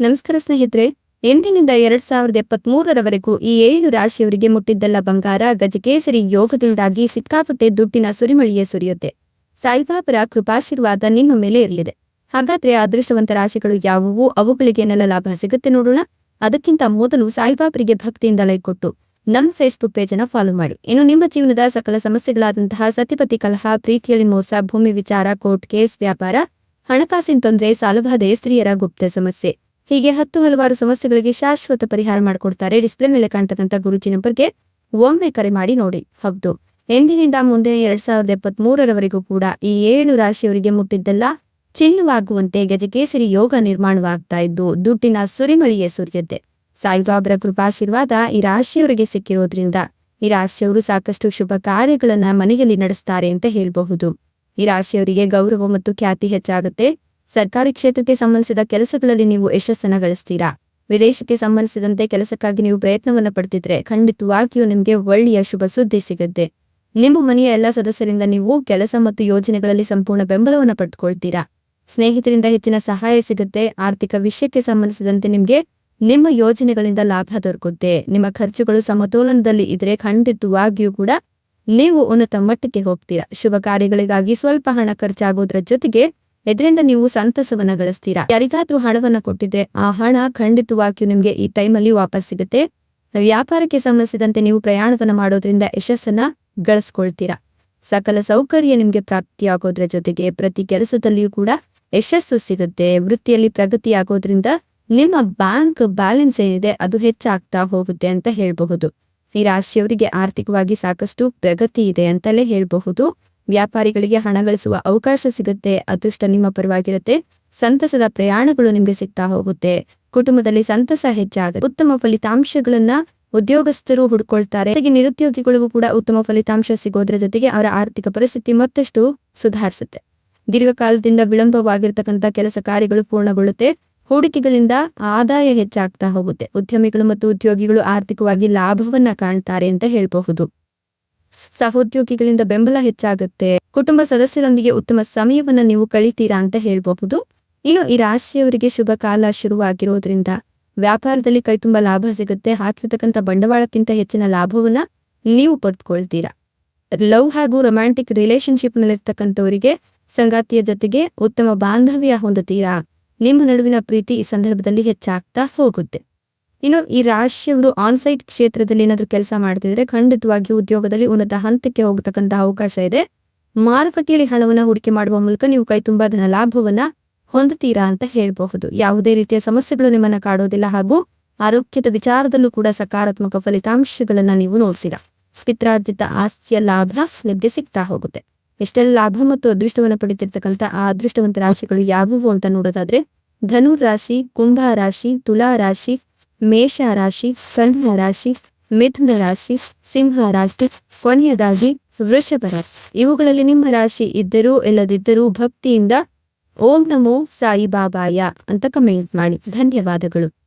ನಮಸ್ಕಾರ ಸ್ನೇಹಿತರೆ, ಎಂದಿನಿಂದ ಎರಡ್ ಸಾವಿರದ ಎಪ್ಪತ್ತ್ ಮೂರರವರೆಗೂ ಈ ಏಳು ರಾಶಿಯವರಿಗೆ ಮುಟ್ಟಿದ್ದಲ್ಲ ಬಂಗಾರ, ಗಜಕೇಸರಿ, ಯೋಗದಿಂದಾಗಿ ಸಿಕ್ಕಾಪಟ್ಟೆ ದುಡ್ಡಿನ ಸುರಿಮಳಿಯೇ ಸುರಿಯುತ್ತೆ. ಸಾಯಿಬಾಬರ ಕೃಪಾಶೀರ್ವಾದ ನಿಮ್ಮ ಮೇಲೆ ಇರಲಿದೆ. ಹಾಗಾದ್ರೆ ಅದೃಷ್ಟವಂತ ರಾಶಿಗಳು ಯಾವುವು? ಅವುಗಳಿಗೆ ಏನೆಲ್ಲ ಲಾಭ ಸಿಗುತ್ತೆ ನೋಡೋಣ. ಅದಕ್ಕಿಂತ ಮೊದಲು ಸಾಯಿಬಾಬರಿಗೆ ಭಕ್ತಿಯಿಂದ ಲೈಕ್ ಕೊಟ್ಟು ನಮ್ಮ ಫೇಸ್ಬುಕ್ ಪೇಜ್ ಅನ್ನ ಫಾಲೋ ಮಾಡಿ. ಇನ್ನು ನಿಮ್ಮ ಜೀವನದ ಸಕಲ ಸಮಸ್ಯೆಗಳಾದಂತಹ ಸತಿಪತಿ ಕಲಹ, ಪ್ರೀತಿಯಲ್ಲಿ ಮೋಸ, ಭೂಮಿ ವಿಚಾರ ಕೋರ್ಟ್ ಕೇಸ್ ವ್ಯಾಪಾರ, ಹಣಕಾಸಿನ ತೊಂದರೆ ಸಾಲಬಾಧೆ ಸ್ತ್ರೀಯರ ಗುಪ್ತ ಸಮಸ್ಯೆ ಹೀಗೆ ಹತ್ತು ಹಲವಾರು ಸಮಸ್ಯೆಗಳಿಗೆ ಶಾಶ್ವತ ಪರಿಹಾರ ಮಾಡಿಕೊಡ್ತಾರೆ. ಡಿಸ್ಪ್ಲೇ ಮೇಲೆ ಕಾಣ್ತಕ್ಕಂಥ ಗುರುಜಿ ನಂಬರ್ಗೆ ಒಮ್ಮೆ ಕರೆ ಮಾಡಿ ನೋಡಿ. ಹೌದು. ಎಂದಿನಿಂದ ಮುಂದೆ ಎರಡ್ ಸಾವಿರದ ಎಪ್ಪತ್ತ್ ಮೂರರವರೆಗೂ ಕೂಡ ಈ ಏಳು ರಾಶಿಯವರಿಗೆ ಮುಟ್ಟಿದ್ದೆಲ್ಲ ಚಿನ್ನವಾಗುವಂತೆ ಗಜಕೇಸರಿ ಯೋಗ ನಿರ್ಮಾಣವಾಗ್ತಾ ಇದ್ದು, ದುಡ್ಡಿನ ಸುರಿಮಳಿಯೇ ಸುರಿಯುತ್ತೆ ಸಾಯಿಬಾಬರ ಕೃಪಾಶೀರ್ವಾದ ಈ ರಾಶಿಯವರಿಗೆ ಸಿಕ್ಕಿರೋದ್ರಿಂದ ಈ ರಾಶಿಯವರು ಸಾಕಷ್ಟು ಶುಭ ಕಾರ್ಯಗಳನ್ನ ಮನೆಯಲ್ಲಿ ನಡೆಸ್ತಾರೆ ಅಂತ ಹೇಳಬಹುದು. ಈ ರಾಶಿಯವರಿಗೆ ಗೌರವ ಮತ್ತು ಖ್ಯಾತಿ ಹೆಚ್ಚಾಗುತ್ತೆ. ಸರ್ಕಾರಿ ಕ್ಷೇತ್ರಕ್ಕೆ ಸಂಬಂಧಿಸಿದ ಕೆಲಸಗಳಲ್ಲಿ ನೀವು ಯಶಸ್ಸನ್ನು ಗಳಿಸ್ತೀರಾ? ವಿದೇಶಕ್ಕೆ ಸಂಬಂಧಿಸಿದಂತೆ ಕೆಲಸಕ್ಕಾಗಿ ನೀವು ಪ್ರಯತ್ನವನ್ನು ಪಡ್ತಿದ್ರೆ ಖಂಡಿತವಾಗಿಯೂ ನಿಮಗೆ ಒಳ್ಳೆಯ ಶುಭ ಸುದ್ದಿ ಸಿಗುತ್ತೆ. ನಿಮ್ಮ ಮನೆಯ ಎಲ್ಲ ಸದಸ್ಯರಿಂದ ನೀವು ಕೆಲಸ ಮತ್ತು ಯೋಜನೆಗಳಲ್ಲಿ ಸಂಪೂರ್ಣ ಬೆಂಬಲವನ್ನು ಪಡೆದುಕೊಳ್ತೀರಾ ಸ್ನೇಹಿತರಿಂದ ಹೆಚ್ಚಿನ ಸಹಾಯ ಸಿಗುತ್ತೆ, ಆರ್ಥಿಕ ವಿಷಯಕ್ಕೆ ಸಂಬಂಧಿಸಿದಂತೆ ನಿಮಗೆ ನಿಮ್ಮ ಯೋಜನೆಗಳಿಂದ ಲಾಭ ದೊರಕುತ್ತೆ. ನಿಮ್ಮ ಖರ್ಚುಗಳು ಸಮತೋಲನದಲ್ಲಿ ಇದ್ರೆ ಖಂಡಿತವಾಗಿಯೂ ಕೂಡ ನೀವು ಉನ್ನತ ಮಟ್ಟಕ್ಕೆ ಹೋಗ್ತೀರಾ. ಶುಭ ಕಾರ್ಯಗಳಿಗಾಗಿ ಸ್ವಲ್ಪ ಹಣ ಖರ್ಚಾಗೋದ್ರ ಜೊತೆಗೆ ಇದರಿಂದ ನೀವು ಸಂತಸವನ್ನ ಗಳಿಸ್ತೀರಾ ಯಾರಿಗಾದ್ರೂ ಹಣವನ್ನ ಕೊಟ್ಟಿದ್ರೆ ಆ ಹಣ ಖಂಡಿತವಾಗಿಯೂ ನಿಮ್ಗೆ ಈ ಟೈಮಲ್ಲಿ ವಾಪಸ್ ಸಿಗುತ್ತೆ. ವ್ಯಾಪಾರಕ್ಕೆ ಸಂಬಂಧಿಸಿದಂತೆ ನೀವು ಪ್ರಯಾಣವನ್ನ ಮಾಡೋದ್ರಿಂದ ಯಶಸ್ಸನ್ನ ಗಳಿಸ್ಕೊಳ್ತೀರಾ. ಸಕಲ ಸೌಕರ್ಯ ನಿಮ್ಗೆ ಪ್ರಾಪ್ತಿಯಾಗೋದ್ರ ಜೊತೆಗೆ ಪ್ರತಿ ಕೆಲಸದಲ್ಲಿಯೂ ಕೂಡ ಯಶಸ್ಸು ಸಿಗುತ್ತೆ. ವೃತ್ತಿಯಲ್ಲಿ ಪ್ರಗತಿ ಆಗೋದ್ರಿಂದ ನಿಮ್ಮ ಬ್ಯಾಂಕ್ ಬ್ಯಾಲೆನ್ಸ್ ಏನಿದೆ ಅದು ಹೆಚ್ಚಾಗ್ತಾ ಹೋಗುತ್ತೆ ಅಂತ ಹೇಳಬಹುದು. ಈ ರಾಶಿಯವರಿಗೆ ಆರ್ಥಿಕವಾಗಿ ಸಾಕಷ್ಟು ಪ್ರಗತಿ ಇದೆ ಅಂತಲೇ ಹೇಳಬಹುದು. ವ್ಯಾಪಾರಿಗಳಿಗೆ ಹಣ ಗಳಿಸುವ ಅವಕಾಶ ಸಿಗುತ್ತೆ, ಅದೃಷ್ಟ ನಿಮ್ಮ ಪರವಾಗಿರುತ್ತೆ. ಸಂತಸದ ಪ್ರಯಾಣಗಳು ನಿಮಗೆ ಸಿಗ್ತಾ ಹೋಗುತ್ತೆ. ಕುಟುಂಬದಲ್ಲಿ ಸಂತಸ ಹೆಚ್ಚಾಗುತ್ತೆ. ಉತ್ತಮ ಫಲಿತಾಂಶಗಳನ್ನ ಉದ್ಯೋಗಸ್ಥರು ಹುಡ್ಕೊಳ್ತಾರೆ. ಜೊತೆಗೆ ನಿರುದ್ಯೋಗಿಗಳಿಗೂ ಕೂಡ ಉತ್ತಮ ಫಲಿತಾಂಶ ಸಿಗೋದ್ರ ಜೊತೆಗೆ ಅವರ ಆರ್ಥಿಕ ಪರಿಸ್ಥಿತಿ ಮತ್ತಷ್ಟು ಸುಧಾರಿಸುತ್ತೆ. ದೀರ್ಘಕಾಲದಿಂದ ವಿಳಂಬವಾಗಿರ್ತಕ್ಕಂಥ ಕೆಲಸ ಕಾರ್ಯಗಳು ಪೂರ್ಣಗೊಳ್ಳುತ್ತೆ. ಹೂಡಿಕೆಗಳಿಂದ ಆದಾಯ ಹೆಚ್ಚಾಗ್ತಾ ಹೋಗುತ್ತೆ. ಉದ್ಯಮಿಗಳು ಮತ್ತು ಉದ್ಯೋಗಿಗಳು ಆರ್ಥಿಕವಾಗಿ ಲಾಭವನ್ನ ಕಾಣ್ತಾರೆ ಅಂತ ಹೇಳಬಹುದು. ಸಹೋದ್ಯೋಗಿಗಳಿಂದ ಬೆಂಬಲ ಹೆಚ್ಚಾಗುತ್ತೆ. ಕುಟುಂಬ ಸದಸ್ಯರೊಂದಿಗೆ ಉತ್ತಮ ಸಮಯವನ್ನ ನೀವು ಕಳಿತೀರಾ ಅಂತ ಹೇಳಬಹುದು. ಇನ್ನು ಈ ರಾಶಿಯವರಿಗೆ ಶುಭ ಕಾಲ ಶುರುವಾಗಿರೋದ್ರಿಂದ ವ್ಯಾಪಾರದಲ್ಲಿ ಕೈ ತುಂಬಾ ಲಾಭ ಸಿಗುತ್ತೆ. ಹಾಕಿರ್ತಕ್ಕಂಥ ಬಂಡವಾಳಕ್ಕಿಂತ ಹೆಚ್ಚಿನ ಲಾಭವನ್ನ ನೀವು ಪಡೆದುಕೊಳ್ತೀರಾ ಲವ್ ಹಾಗೂ ರೊಮ್ಯಾಂಟಿಕ್ ರಿಲೇಶನ್ಶಿಪ್ ನಲ್ಲಿರ್ತಕ್ಕಂಥವರಿಗೆ ಸಂಗಾತಿಯ ಜೊತೆಗೆ ಉತ್ತಮ ಬಾಂಧವ್ಯ ಹೊಂದುತ್ತೀರಾ. ನಿಮ್ಮ ನಡುವಿನ ಪ್ರೀತಿ ಈ ಸಂದರ್ಭದಲ್ಲಿ ಹೆಚ್ಚಾಗ್ತಾ ಹೋಗುತ್ತೆ. ಇನ್ನು ಈ ರಾಶಿಯವರು ಆನ್ಸೈಟ್ ಕ್ಷೇತ್ರದಲ್ಲಿ ಏನಾದರೂ ಕೆಲಸ ಮಾಡ್ತಿದ್ರೆ ಖಂಡಿತವಾಗಿ ಉದ್ಯೋಗದಲ್ಲಿ ಉನ್ನತ ಹಂತಕ್ಕೆ ಹೋಗತಕ್ಕಂತ ಅವಕಾಶ ಇದೆ. ಮಾರುಕಟ್ಟೆಯಲ್ಲಿ ಹಣವನ್ನ ಹೂಡಿಕೆ ಮಾಡುವ ಮೂಲಕ ನೀವು ಕೈ ತುಂಬಾ ಧನ ಲಾಭವನ್ನ ಹೊಂದುತ್ತೀರಾ ಅಂತ ಹೇಳಬಹುದು. ಯಾವುದೇ ರೀತಿಯ ಸಮಸ್ಯೆಗಳು ನಿಮ್ಮನ್ನ ಕಾಡೋದಿಲ್ಲ ಹಾಗೂ ಆರೋಗ್ಯದ ವಿಚಾರದಲ್ಲೂ ಕೂಡ ಸಕಾರಾತ್ಮಕ ಫಲಿತಾಂಶಗಳನ್ನ ನೀವು ನೋಡ್ತೀರಾ. ಸ್ಥಿತ್ರಾರ್ಜಿತ ಆಸ್ತಿಯ ಲಾಭ ನಿಮಗೆ ಸಿಗ್ತಾ ಹೋಗುತ್ತೆ. ಎಷ್ಟೆಲ್ಲ ಲಾಭ ಮತ್ತು ಅದೃಷ್ಟವನ್ನು ಪಡಿತಿರ್ತಕ್ಕಂಥ ಆ ಅದೃಷ್ಟವಂತ ರಾಶಿಗಳು ಯಾವುವು ಅಂತ ನೋಡೋದಾದ್ರೆ ಧನು ರಾಶಿ, ಕುಂಭ ರಾಶಿ, ತುಲಾ ರಾಶಿ ಮೇಷ ರಾಶಿ ಕನ್ಯಾ ರಾಶಿ ಮಿಥುನ ರಾಶಿ ಸಿಂಹ ರಾಶಿ ಕೊನೆಯ ರಾಶಿ ವೃಷಭ ರಾಶಿ. ಇವುಗಳಲ್ಲಿ ನಿಮ್ಮ ರಾಶಿ ಇದ್ದರೂ ಇಲ್ಲದಿದ್ದರೂ ಭಕ್ತಿಯಿಂದ ಓಂ ನಮೋ ಸಾಯಿಬಾಬಾಯ ಅಂತ ಕಮೆಂಟ್ ಮಾಡಿ. ಧನ್ಯವಾದಗಳು.